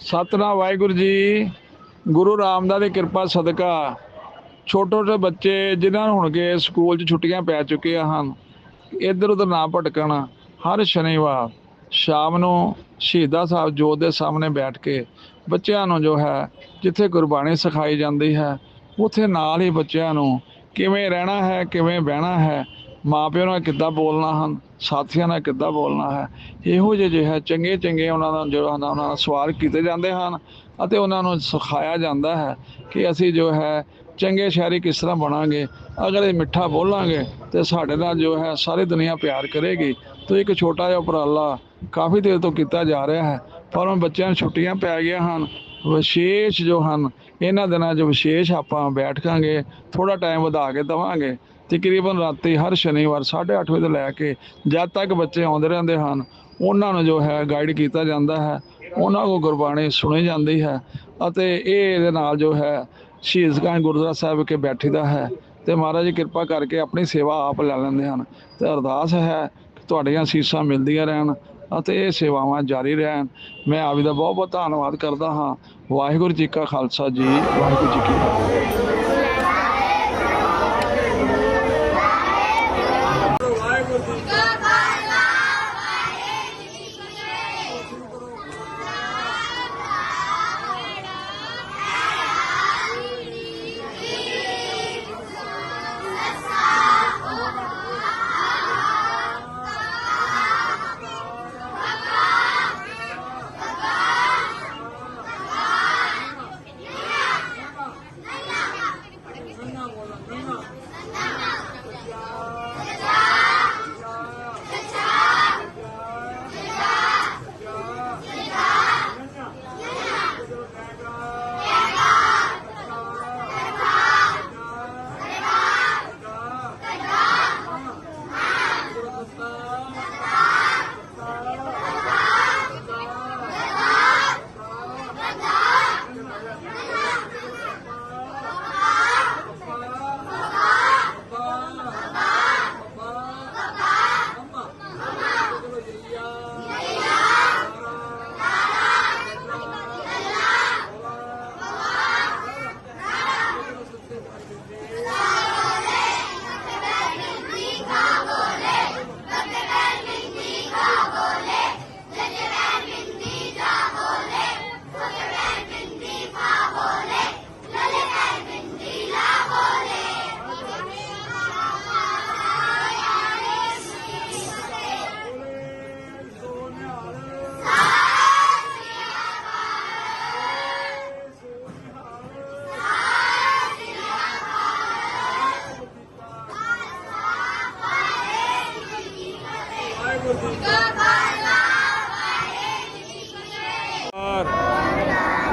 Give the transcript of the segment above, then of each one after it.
ਸਤਨਾਮ ਵਾਹਿਗੁਰੂ ਜੀ। ਗੁਰੂ ਰਾਮਦਾਸ ਦੀ ਕਿਰਪਾ, ਸਦਕਾ। ਛੋਟੇ ਛੋਟੇ ਬੱਚੇ ਜਿਨ੍ਹਾਂ ਨੂੰ ਹੁਣ ਕੇ ਸਕੂਲ 'ਚ ਛੁੱਟੀਆਂ ਪੈ ਚੁੱਕੀਆਂ ਹਨ, ਇੱਧਰ ਉੱਧਰ ਨਾ ਭਟਕਣ। ਹਰ ਸ਼ਨੀਵਾਰ ਸ਼ਾਮ ਨੂੰ ਸ਼ਹੀਦਾਂ ਸਾਹਿਬ ਜੋਤ ਦੇ ਸਾਹਮਣੇ ਬੈਠ ਕੇ ਬੱਚਿਆਂ ਨੂੰ ਜੋ ਹੈ, ਜਿੱਥੇ ਗੁਰਬਾਣੀ ਸਿਖਾਈ ਜਾਂਦੀ ਹੈ, ਉੱਥੇ ਨਾਲ ਹੀ ਬੱਚਿਆਂ ਨੂੰ ਕਿਵੇਂ ਰਹਿਣਾ ਹੈ, ਕਿਵੇਂ ਬਹਿਣਾ ਹੈ ਮਾਪਿਆਂ ਨਾਲ ਕਿੱਦਾਂ ਬੋਲਣਾ ਹਨ, ਸਾਥੀਆਂ ਨਾਲ ਕਿੱਦਾਂ ਬੋਲਣਾ ਹੈ, ਇਹੋ ਜਿਹੇ ਜੋ ਹੈ ਚੰਗੇ ਚੰਗੇ ਉਹਨਾਂ ਦਾ ਜੋ ਹਨ, ਉਹਨਾਂ ਦਾ ਸਵਾਲ ਕੀਤੇ ਜਾਂਦੇ ਹਨ ਅਤੇ ਉਹਨਾਂ ਨੂੰ ਸਿਖਾਇਆ ਜਾਂਦਾ ਹੈ ਕਿ ਅਸੀਂ ਜੋ ਹੈ, ਚੰਗੇ ਸ਼ਹਿਰੀ ਕਿਸ ਤਰ੍ਹਾਂ ਬਣਾਂਗੇ ਅਗਰ ਇਹ ਮਿੱਠਾ ਬੋਲਾਂਗੇ ਤੇ ਸਾਡੇ ਨਾਲ ਜੋ ਹੈ, ਸਾਰੀ ਦੁਨੀਆ ਪਿਆਰ ਕਰੇਗੀ। ਤੇ ਇੱਕ ਛੋਟਾ ਜਿਹਾ ਉਪਰਾਲਾ ਕਾਫੀ ਦੇਰ ਤੋਂ ਕੀਤਾ ਜਾ ਰਿਹਾ ਹੈ, ਪਰ ਹੁਣ ਬੱਚਿਆਂ ਨੂੰ ਛੁੱਟੀਆਂ ਪੈ ਗਈਆਂ ਹਨ, ਵਿਸ਼ੇਸ਼ ਜੋ ਹਨ, ਇਹਨਾਂ ਦਿਨਾਂ 'ਚ ਵਿਸ਼ੇਸ਼ ਆਪਾਂ ਬੈਠਾਂਗੇ ਥੋੜਾ ਟਾਈਮ ਵਧਾ ਕੇ ਦਵਾਂਗੇ। ਤਕਰੀਬਨ ਰਾਤੀ ਹਰ ਸ਼ਨੀਵਾਰ 8:30 ਵਜੇ ਤੋਂ ਲੈ ਕੇ ਜਦ ਤੱਕ ਬੱਚੇ ਆਉਂਦੇ ਰਹਿੰਦੇ ਹਨ, ਉਹਨਾਂ ਨੂੰ ਜੋ ਹੈ ਗਾਈਡ ਕੀਤਾ ਜਾਂਦਾ ਹੈ, ਉਹਨਾਂ ਕੋ ਗੁਰਬਾਣੀ ਸੁਣੀ ਜਾਂਦੀ ਹੈ ਅਤੇ ਇਹ ਇਹਦੇ ਨਾਲ ਜੋ ਹੈ ਸ਼ਹੀਦਗੰਜ ਗੁਰਦੁਆਰਾ ਸਾਹਿਬ ਵਿਖੇ ਬੈਠੀਦਾ ਹੈ ਤੇ ਮਹਾਰਾਜ ਕਿਰਪਾ ਕਰਕੇ ਆਪਣੀ ਸੇਵਾ ਆਪ ਲੈ ਲੈਂਦੇ ਹਨ ਤੇ ਅਰਦਾਸ ਹੈ ਕਿ ਤੁਹਾਡੀਆਂ ਸੀਸਾਂ ਮਿਲਦੀਆਂ ਰਹਿਣ ਅਤੇ ਇਹ ਸੇਵਾਵਾਂ ਜਾਰੀ ਰਹਿਣ। ਮੈਂ ਆਪ ਜੀ ਦਾ ਬਹੁਤ ਬਹੁਤ ਧੰਨਵਾਦ ਕਰਦਾ ਹਾਂ। ਵਾਹਿਗੁਰੂ ਜੀ ਕਾ ਖਾਲਸਾ ਜੀ, ਵਾਹਿਗੁਰੂ ਜੀ ਕੀ ਫਤਿਹ। 两个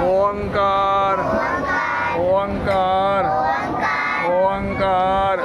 ઓંકાર ઓંકાર ઓંકાર